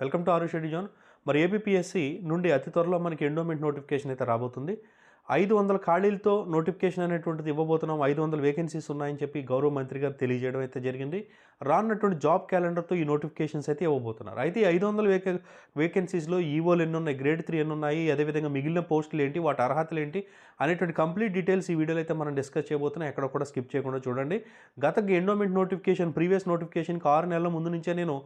Welcome to ఆరు షెడ్యూ zone మరి APSC నుండి అతి త్వరలో మనకి ఎండోమెంట్ నోటిఫికేషన్ అయితే రాబోతుంది. ఐదు వందల ఖాళీలతో నోటిఫికేషన్ అనేటువంటిది ఇవ్వబోతున్నాం. ఐదు వందల వేకెన్సీస్ ఉన్నాయని చెప్పి గౌరవ మంత్రి గారు తెలియజేయడం అయితే జరిగింది. రానున్నటువంటి జాబ్ క్యాలెండర్తో ఈ నోటిఫికేషన్స్ అయితే ఇవ్వబోతున్నారు. అయితే ఐదు వందల వేకె వేకెన్సీస్లో ఈవోలు ఎన్ని ఉన్నాయి గ్రేడ్ త్రీ ఎన్ని ఉన్నాయి అదేవిధంగా మిగిలిన పోస్టులు ఏంటి వాటి అర్హతలు ఏంటి అనేటువంటి కంప్లీట్ డీటెయిల్స్ ఈ వీడియోలో అయితే మనం డిస్కస్ చేయబోతున్నాం. ఎక్కడ కూడా స్కిప్ చేయకుండా చూడండి. గత ఎండోమెంట్ నోటిఫికేషన్ ప్రీవియస్ నోటిఫికేషన్కి ఆరు నెలల ముందు నుంచే నేను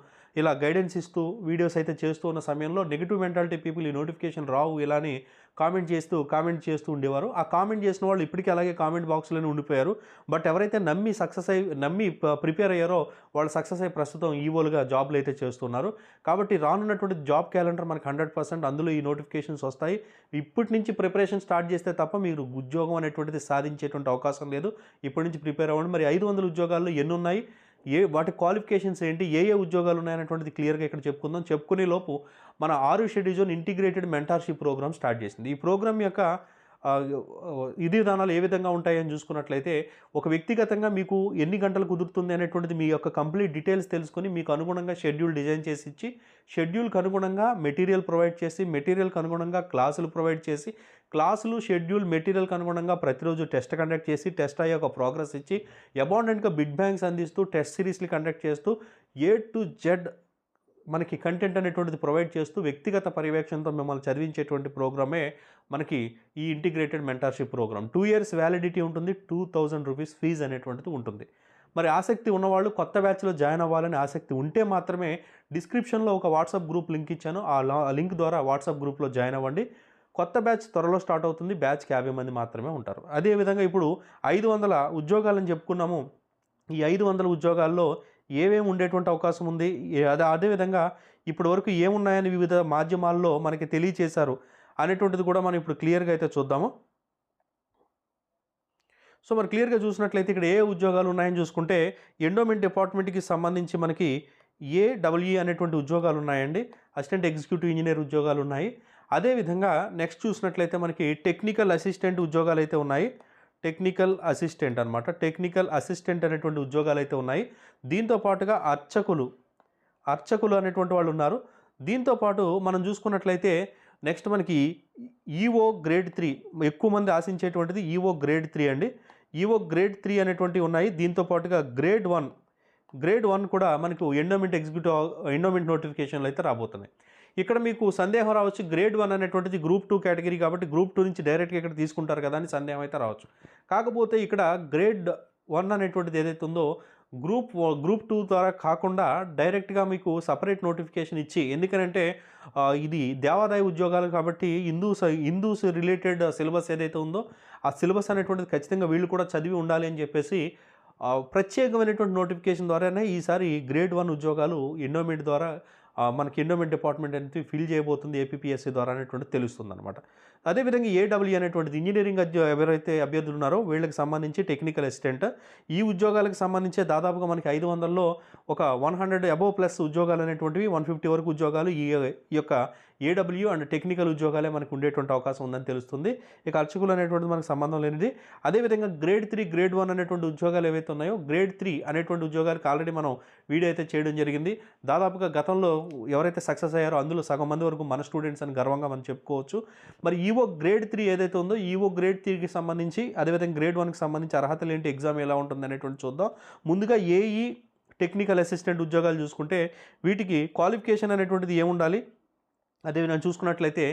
ఇలా గైడెన్స్ ఇస్తూ వీడియోస్ అయితే చేస్తూ ఉన్న సమయంలో నెగిటివ్ మెంటాలిటీ పీపుల్ ఈ నోటిఫికేషన్ రావు ఇలా అని కామెంట్ చేస్తూ కామెంట్ చేస్తూ ఉండేవారు. ఆ కామెంట్ చేసిన వాళ్ళు ఇప్పటికీ అలాగే కామెంట్ బాక్స్లోనే ఉండిపోయారు. బట్ ఎవరైతే నమ్మి సక్సెస్ అయ్యి నమ్మి ప్రిపేర్ అయ్యారో వాళ్ళు సక్సెస్ అయ్యి ప్రస్తుతం ఈవోలుగా జాబ్లు అయితే చేస్తున్నారు. కాబట్టి రానున్నటువంటి జాబ్ క్యాలెండర్ మనకి హండ్రెడ్ పర్సెంట్ అందులో ఈ నోటిఫికేషన్స్ వస్తాయి. ఇప్పటి నుంచి ప్రిపరేషన్ స్టార్ట్ చేస్తే తప్ప మీరు ఉద్యోగం అనేటువంటిది సాధించేటువంటి అవకాశం లేదు. ఇప్పటి నుంచి ప్రిపేర్ అవ్వండి. మరి ఐదు వందల ఉద్యోగాల్లో ఎన్ని ఉన్నాయి ఏ వాటి క్వాలిఫికేషన్స్ ఏంటి ఏ ఏ ఉద్యోగాలు ఉన్నాయనేటువంటిది క్లియర్గా ఇక్కడ చెప్పుకుందాం. చెప్పుకునే లోపు మన ఆరు షెడ్యూజోన్ ఇంటిగ్రేటెడ్ మెంటార్షిప్ ప్రోగ్రామ్ స్టార్ట్ చేసింది. ఈ ప్రోగ్రామ్ యొక్క ఆ, విధి విధానాలు ఏ విధంగా ఉంటాయని చూసుకున్నట్లయితే ఒక వ్యక్తిగతంగా మీకు ఎన్ని గంటలు కుదురుతుంది అనేటువంటిది మీ యొక్క కంప్లీట్ డీటెయిల్స్ తెలుసుకొని మీకు అనుగుణంగా షెడ్యూల్ డిజైన్ చేసి ఇచ్చి షెడ్యూల్కి అనుగుణంగా మెటీరియల్ ప్రొవైడ్ చేసి మెటీరియల్కి అనుగుణంగా క్లాసులు ప్రొవైడ్ చేసి క్లాసులు షెడ్యూల్ మెటీరియల్కి అనుగుణంగా ప్రతిరోజు టెస్ట్ కండక్ట్ చేసి టెస్ట్ అయ్యే ఒక ప్రోగ్రెస్ ఇచ్చి అబౌండెంట్గా బిడ్ బ్యాంక్స్ అందిస్తూ టెస్ట్ సిరీస్లు కండక్ట్ చేస్తూ ఏ టు జెడ్ మనకి కంటెంట్ అనేటువంటిది ప్రొవైడ్ చేస్తూ వ్యక్తిగత పర్యవేక్షణతో మిమ్మల్ని చదివించేటువంటి ప్రోగ్రామే మనకి ఈ integrated mentorship program two years validity ఉంటుంది టూ థౌజండ్ రూపీస్ ఫీజు అనేటువంటిది ఉంటుంది. మరి ఆసక్తి ఉన్నవాళ్ళు కొత్త బ్యాచ్లో జాయిన్ అవ్వాలని ఆసక్తి ఉంటే మాత్రమే డిస్క్రిప్షన్లో ఒక వాట్సాప్ గ్రూప్ లింక్ ఇచ్చాను. ఆ లింక్ ద్వారా వాట్సాప్ గ్రూప్లో జాయిన్ అవ్వండి. కొత్త బ్యాచ్ త్వరలో స్టార్ట్ అవుతుంది బ్యాచ్కి యాభై మంది మాత్రమే ఉంటారు. అదేవిధంగా ఇప్పుడు ఐదు వందల ఉద్యోగాలని చెప్పుకున్నాము. ఈ ఐదు వందల ఉద్యోగాల్లో ఏమేమి ఉండేటువంటి అవకాశం ఉంది? అదే అదేవిధంగా ఇప్పటి వరకు ఏమున్నాయని వివిధ మాధ్యమాల్లో మనకి తెలియచేశారు అనేటువంటిది కూడా మనం ఇప్పుడు క్లియర్గా అయితే చూద్దాము. సో మరి క్లియర్గా చూసినట్లయితే ఇక్కడ ఏ ఉద్యోగాలు ఉన్నాయని చూసుకుంటే ఎండోమెంట్ డిపార్ట్మెంట్కి సంబంధించి మనకి ఏడబ్ల్యూ అనేటువంటి ఉద్యోగాలు ఉన్నాయండి. అసిస్టెంట్ ఎగ్జిక్యూటివ్ ఇంజనీర్ ఉద్యోగాలు ఉన్నాయి. అదేవిధంగా నెక్స్ట్ చూసినట్లయితే మనకి టెక్నికల్ అసిస్టెంట్ ఉద్యోగాలు అయితే ఉన్నాయి. టెక్నికల్ అసిస్టెంట్ అనమాట టెక్నికల్ అసిస్టెంట్ అనేటువంటి ఉద్యోగాలు అయితే ఉన్నాయి. దీంతో పాటుగా అర్చకులు అర్చకులు అనేటువంటి వాళ్ళు ఉన్నారు. దీంతో పాటు మనం చూసుకున్నట్లయితే నెక్స్ట్ మనకి ఈఓ గ్రేడ్ త్రీ ఎక్కువ మంది ఆశించేటువంటిది ఈఓ గ్రేడ్ త్రీ అండి. ఈఓ గ్రేడ్ త్రీ అనేటువంటివి ఉన్నాయి. దీంతో పాటుగా గ్రేడ్ వన్ గ్రేడ్ వన్ కూడా మనకు ఎండోమెంట్ ఎగ్జిక్యూటివ్ ఎండోమెంట్ నోటిఫికేషన్లు అయితే రాబోతున్నాయి. ఇక్కడ మీకు సందేహం రావచ్చు. గ్రేడ్ వన్ అనేటువంటిది గ్రూప్ టూ కేటగిరీ కాబట్టి గ్రూప్ టూ నుంచి డైరెక్ట్గా ఇక్కడ తీసుకుంటారు కదా అని సందేహం అయితే రావచ్చు. కాకపోతే ఇక్కడ గ్రేడ్ వన్ అనేటువంటిది ఏదైతే ఉందో గ్రూప్ గ్రూప్ టూ ద్వారా కాకుండా డైరెక్ట్గా మీకు సపరేట్ నోటిఫికేషన్ ఇచ్చి ఎందుకనంటే ఇది దేవాదాయ ఉద్యోగాలు కాబట్టి హిందూస్ హిందూస్ రిలేటెడ్ సిలబస్ ఏదైతే ఉందో ఆ సిలబస్ అనేటువంటిది ఖచ్చితంగా వీళ్ళు కూడా చదివి ఉండాలి అని చెప్పేసి ప్రత్యేకమైనటువంటి నోటిఫికేషన్ ద్వారానే ఈసారి గ్రేడ్ వన్ ఉద్యోగాలు ఎండోమెంట్ ద్వారా మనకి ఎండోమెంట్ డిపార్ట్మెంట్ అనేది ఫిల్ చేయబోతుంది ఏపీఎస్సీ ద్వారా అనేటువంటి తెలుస్తుంది అనమాట అదేవిధంగా ఏడబ్ల్యూ అనేటువంటిది ఇంజనీరింగ్ ఎవరైతే అభ్యర్థులు ఉన్నారో వీళ్ళకి సంబంధించి టెక్నికల్ అసిస్టెంట్ ఈ ఉద్యోగాలకు సంబంధించి దాదాపుగా మనకి ఐదు వందల్లో ఒక వన్ హండ్రెడ్ అబోవ్ ప్లస్ ఉద్యోగాలు అనేటువంటివి వన్ ఫిఫ్టీ వరకు ఉద్యోగాలు ఈ ఈ యొక్క ఏడబ్ల్యూ అండ్ టెక్నికల్ ఉద్యోగాలే మనకు ఉండేటువంటి అవకాశం ఉందని తెలుస్తుంది. ఇక అర్చకులు అనేటువంటిది మనకు సంబంధం లేనిది. అదేవిధంగా గ్రేడ్ త్రీ గ్రేడ్ వన్ అనేటువంటి ఉద్యోగాలు ఏవైతే ఉన్నాయో గ్రేడ్ త్రీ అనేటువంటి ఉద్యోగాలకు ఆల్రెడీ మనం వీడియో అయితే చేయడం జరిగింది. దాదాపుగా గతంలో ఎవరైతే సక్సెస్ అయ్యారో అందులో సగం మంది వరకు మన స్టూడెంట్స్ అని గర్వంగా మనం చెప్పుకోవచ్చు. మరి ఈవో గ్రేడ్ త్రీ ఏదైతే ఉందో ఈవో గ్రేడ్ త్రీకి సంబంధించి అదేవిధంగా గ్రేడ్ వన్కి సంబంధించి అర్హతలు ఏంటి ఎగ్జామ్ ఎలా ఉంటుంది అనేటువంటి చూద్దాం. ముందుగా ఏఈ టెక్నికల్ అసిస్టెంట్ ఉద్యోగాలు చూసుకుంటే వీటికి క్వాలిఫికేషన్ అనేటువంటిది ఏముండాలి? అదే నేను చూసుకున్నట్లయితే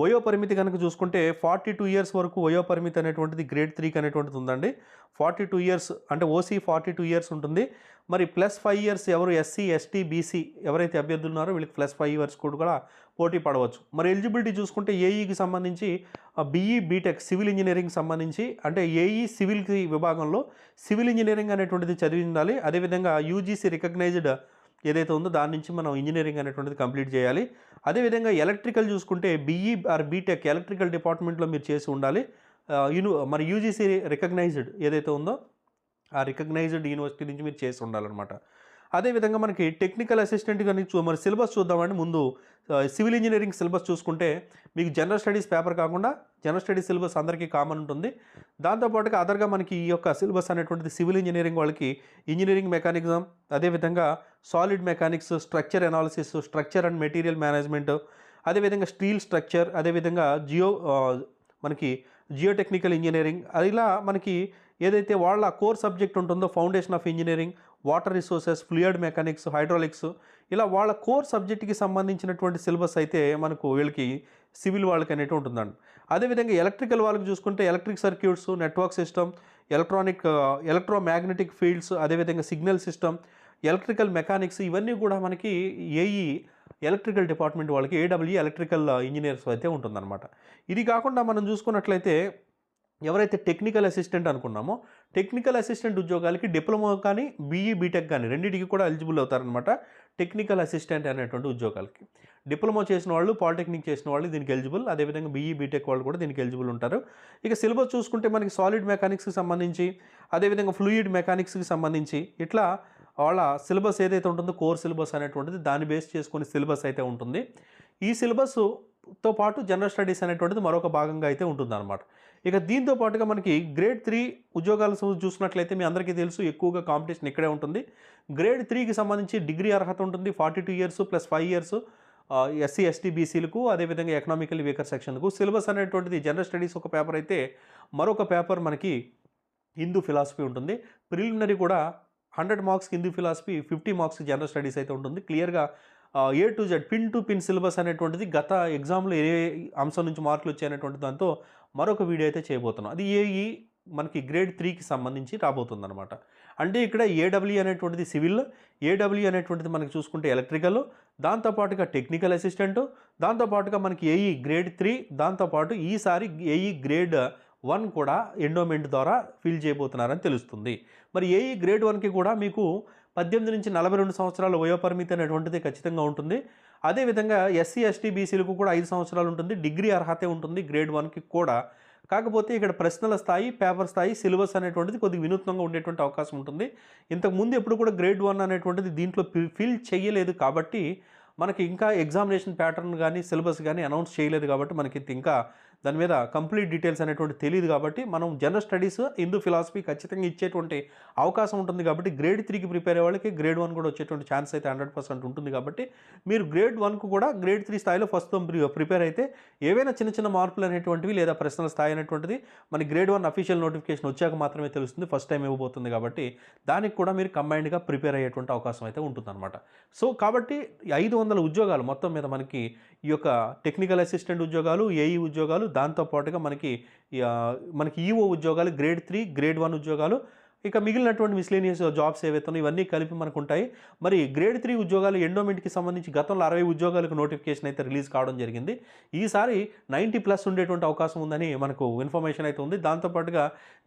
వయో పరిమితి కనుక చూసుకుంటే ఫార్టీ టూ ఇయర్స్ వరకు వయో పరిమితి అనేటువంటిది గ్రేడ్ త్రీకి అనేటువంటిది ఉందండి. ఫార్టీ టూ ఇయర్స్ అంటే ఓసీ ఫార్టీ టూ ఇయర్స్ ఉంటుంది. మరి ప్లస్ ఫైవ్ ఇయర్స్ ఎవరు ఎస్సీ ఎస్టీ బీసీ ఎవరైతే అభ్యర్థులు ఉన్నారో వీళ్ళకి ప్లస్ ఫైవ్ ఇయర్స్ కూడా పోటీ పడవచ్చు. మరి ఎలిజిబిలిటీ చూసుకుంటే ఏఈకి సంబంధించి బీఈ బీటెక్ సివిల్ ఇంజనీరింగ్ సంబంధించి అంటే ఏఈ సివిల్కి విభాగంలో సివిల్ ఇంజనీరింగ్ అనేటువంటిది చదివి ఉండాలి అదేవిధంగా యూజీసీ రికగ్నైజ్డ్ ఏదైతే ఉందో దాని నుంచి మనం ఇంజనీరింగ్ అనేటువంటిది కంప్లీట్ చేయాలి. అదేవిధంగా ఎలక్ట్రికల్ చూసుకుంటే బీఈ ఆర్ బీటెక్ ఎలక్ట్రికల్ డిపార్ట్మెంట్లో మీరు చేసి ఉండాలి. యూని మరి యూజీసీ రికగ్నైజ్డ్ ఏదైతే ఉందో ఆ రికగ్నైజ్డ్ యూనివర్సిటీ నుంచి మీరు చేసి ఉండాలన్నమాట. అదేవిధంగా మనకి టెక్నికల్ అసిస్టెంట్ కానీ చూ మరి సిలబస్ చూద్దామండి. ముందు సివిల్ ఇంజనీరింగ్ సిలబస్ చూసుకుంటే మీకు జనరల్ స్టడీస్ పేపర్ కాకుండా జనరల్ స్టడీస్ సిలబస్ అందరికీ కామన్ ఉంటుంది. దాంతోపాటుగా అదర్గా మనకి ఈ యొక్క సిలబస్ అనేటువంటిది సివిల్ ఇంజనీరింగ్ వాళ్ళకి ఇంజనీరింగ్ మెకానిజం అదేవిధంగా solid mechanics structure analysis structure and material management అదేవిధంగా స్టీల్ స్ట్రక్చర్ అదేవిధంగా జియో మనకి జియోటెక్నికల్ ఇంజనీరింగ్ ఇలా మనకి ఏదైతే వాళ్ళ కోర్ సబ్జెక్ట్ ఉంటుందో foundation of engineering water resources fluid mechanics hydraulics ఇలా వాళ్ళ కోర్ సబ్జెక్ట్కి సంబంధించినటువంటి సిలబస్ అయితే మనకు వీళ్ళకి సివిల్ వాళ్ళకి అనేవి ఉంటుందండి. అదేవిధంగా ఎలక్ట్రికల్ వాళ్ళకి చూసుకుంటే electric circuits network system electronic electromagnetic fields అదేవిధంగా సిగ్నల్ సిస్టమ్ ఎలక్ట్రికల్ మెకానిక్స్ ఇవన్నీ కూడా మనకి ఏఈ ఎలక్ట్రికల్ డిపార్ట్మెంట్ వాళ్ళకి ఏడబ్ల్యూ ఎలక్ట్రికల్ ఇంజనీర్స్ అయితే ఉంటుందన్నమాట. ఇది కాకుండా మనం చూసుకున్నట్లయితే ఎవరైతే టెక్నికల్ అసిస్టెంట్ అనుకున్నామో టెక్నికల్ అసిస్టెంట్ ఉద్యోగాలకి డిప్లొమా కానీ బీఈ బీటెక్ కానీ రెండింటికి కూడా ఎలిజిబుల్ అవుతారనమాట టెక్నికల్ అసిస్టెంట్ అనేటువంటి ఉద్యోగాలకి. డిప్లొమా చేసిన వాళ్ళు పాలిటెక్నిక్ చేసిన వాళ్ళు దీనికి ఎలిజిబుల్ అదేవిధంగా బీఈ బీటెక్ వాళ్ళు కూడా దీనికి ఎలిజిబుల్ ఉంటారు. ఇక సిలబస్ చూసుకుంటే మనకి సాలిడ్ మెకానిక్స్కి సంబంధించి అదేవిధంగా ఫ్లూయిడ్ మెకానిక్స్కి సంబంధించి ఇట్లా వాళ్ళ సిలబస్ ఏదైతే ఉంటుందో కోర్ సిలబస్ అనేటువంటిది దాన్ని బేస్ చేసుకుని సిలబస్ అయితే ఉంటుంది. ఈ సిలబస్తో పాటు జనరల్ స్టడీస్ అనేటువంటిది మరొక భాగంగా అయితే ఉంటుందన్నమాట. ఇక దీంతో పాటుగా మనకి గ్రేడ్ త్రీ ఉద్యోగాల చూసినట్లయితే మీ అందరికీ తెలుసు ఎక్కువగా కాంపిటీషన్ ఇక్కడే ఉంటుంది. గ్రేడ్ త్రీకి సంబంధించి డిగ్రీ అర్హత ఉంటుంది forty two years plus five years SC ST బీసీలకు అదేవిధంగా ఎకనామికల్ వీకర్ సెక్షన్కు సిలబస్ అనేటువంటిది జనరల్ స్టడీస్ ఒక పేపర్ అయితే మరొక పేపర్ మనకి హిందూ ఫిలాసఫీ ఉంటుంది. ప్రిలిమినరీ కూడా hundred marks Hindu philosophy fifty marks general studies అయితే ఉంటుంది. క్లియర్గా A to Z pin to pin syllabus అనేటువంటిది గత ఎగ్జామ్లో ఏ అంశం నుంచి మార్కులు వచ్చాయనేటువంటి దాంతో మరొక వీడియో అయితే చేయబోతున్నాం. అది ఏఈ మనకి గ్రేడ్ త్రీకి సంబంధించి రాబోతుంది అనమాట అంటే ఇక్కడ ఏడబ్ల్యూ అనేటువంటిది సివిల్ ఏడబ్ల్యూ అనేటువంటిది మనకి చూసుకుంటే ఎలక్ట్రికల్ దాంతోపాటుగా టెక్నికల్ అసిస్టెంట్ దాంతోపాటుగా మనకి ఏఈ గ్రేడ్ త్రీ దాంతోపాటు ఈసారి ఏఈ గ్రేడ్ వన్ కూడా ఎండోమెంట్ ద్వారా ఫిల్ చేయబోతున్నారని తెలుస్తుంది. మరి ఏఈ గ్రేడ్ వన్కి కూడా మీకు పద్దెనిమిది నుంచి నలభై రెండు సంవత్సరాల వయోపరిమితి అనేటువంటిది ఖచ్చితంగా ఉంటుంది. అదేవిధంగా ఎస్సీ ఎస్టీ బీసీలకు కూడా ఐదు సంవత్సరాలు ఉంటుంది. డిగ్రీ అర్హతే ఉంటుంది గ్రేడ్ వన్కి కూడా. కాకపోతే ఇక్కడ ప్రశ్నల స్థాయి పేపర్ స్థాయి సిలబస్ అనేటువంటిది కొద్దిగా వినూత్నంగా ఉండేటువంటి అవకాశం ఉంటుంది. ఇంతకు ముందు ఎప్పుడు కూడా గ్రేడ్ వన్ అనేటువంటిది దీంట్లో ఫిల్ చేయలేదు కాబట్టి మనకి ఇంకా ఎగ్జామినేషన్ ప్యాటర్న్ కానీ సిలబస్ కానీ అనౌన్స్ చేయలేదు కాబట్టి మనకి ఇంకా దాని మీద కంప్లీట్ డీటెయిల్స్ అనేటువంటి తెలియదు కాబట్టి మనం జనరల్ స్టడీస్ హిందూ ఫిలాసఫీ ఖచ్చితంగా ఇచ్చేటువంటి అవకాశం ఉంటుంది కాబట్టి గ్రేడ్ త్రీకి ప్రిపేర్ అయ్యే వాళ్ళకి గ్రేడ్ వన్ కూడా వచ్చేటువంటి ఛాన్స్ అయితే హండ్రెడ్ పర్సెంట్ ఉంటుంది కాబట్టి మీరు గ్రేడ్ వన్కు కూడా గ్రేడ్ త్రీ స్థాయిలో ఫస్ట్ ప్రిపేర్ అయితే ఏవైనా చిన్న చిన్న మార్పులు అనేటువంటివి లేదా ప్రశ్నల స్థాయి అనేటువంటిది మన గ్రేడ్ వన్ అఫీషియల్ నోటిఫికేషన్ వచ్చాక మాత్రమే తెలుస్తుంది. ఫస్ట్ టైం ఇవ్వబోతుంది కాబట్టి దానికి కూడా మీరు కంబైన్డ్గా ప్రిపేర్ అయ్యేటువంటి అవకాశం అయితే ఉంటుందన్నమాట. సో కాబట్టి ఐదు వందల ఉద్యోగాలు మొత్తం మీద మనకి ఈ యొక్క టెక్నికల్ అసిస్టెంట్ ఉద్యోగాలు ఏఈ ఉద్యోగాలు దాంతోపాటుగా మనకి మనకి ఈఓ ఉద్యోగాలు గ్రేడ్ త్రీ గ్రేడ్ వన్ ఉద్యోగాలు ఇక మిగిలినటువంటి మిస్లేనియస్ జాబ్స్ ఏవైతే ఇవన్నీ కలిపి మనకు ఉంటాయి మరి గ్రేడ్ త్రీ ఉద్యోగాలు ఎండోమెంట్కి సంబంధించి గతంలో అరవై ఉద్యోగాలకు నోటిఫికేషన్ అయితే రిలీజ్ కావడం జరిగింది. ఈసారి నైంటీ ప్లస్ ఉండేటువంటి అవకాశం ఉందని మనకు ఇన్ఫర్మేషన్ అయితే ఉంది. దాంతోపాటుగా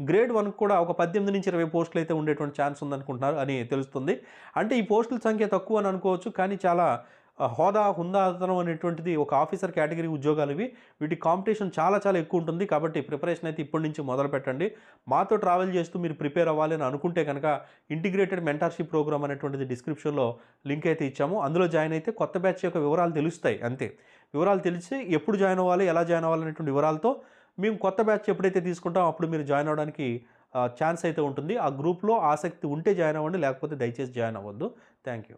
గ్రేడ్ వన్ కూడా ఒక పద్దెనిమిది నుంచి ఇరవై పోస్టులు అయితే ఉండేటువంటి ఛాన్స్ ఉందనుకుంటున్నారు అని తెలుస్తుంది. అంటే ఈ పోస్టుల సంఖ్య తక్కువ అని అనుకోవచ్చు కానీ చాలా హోదా హుందాతనం అనేటువంటిది ఒక ఆఫీసర్ కేటగిరీ ఉద్యోగాలు ఇవి వీటి కాంపిటీషన్ చాలా చాలా ఎక్కువ ఉంటుంది. కాబట్టి ప్రిపరేషన్ అయితే ఇప్పటి నుంచి మొదలు పెట్టండి. మాతో ట్రావెల్ చేస్తూ మీరు ప్రిపేర్ అవ్వాలి అని అనుకుంటే కనుక ఇంటిగ్రేటెడ్ మెంటార్షిప్ ప్రోగ్రామ్ అనేటువంటిది డిస్క్రిప్షన్లో లింక్ అయితే ఇచ్చాము. అందులో జాయిన్ అయితే కొత్త బ్యాచ్ యొక్క వివరాలు తెలుస్తాయి. అంతే. వివరాలు తెలిసి ఎప్పుడు జాయిన్ అవ్వాలి ఎలా జాయిన్ అవ్వాలి అనేటువంటి వివరాలతో మేము కొత్త బ్యాచ్ ఎప్పుడైతే తీసుకుంటామో అప్పుడు మీరు జాయిన్ అవ్వడానికి ఛాన్స్ అయితే ఉంటుంది. ఆ గ్రూప్లో ఆసక్తి ఉంటే జాయిన్ అవ్వండి లేకపోతే దయచేసి జాయిన్ అవ్వద్దు. Thank you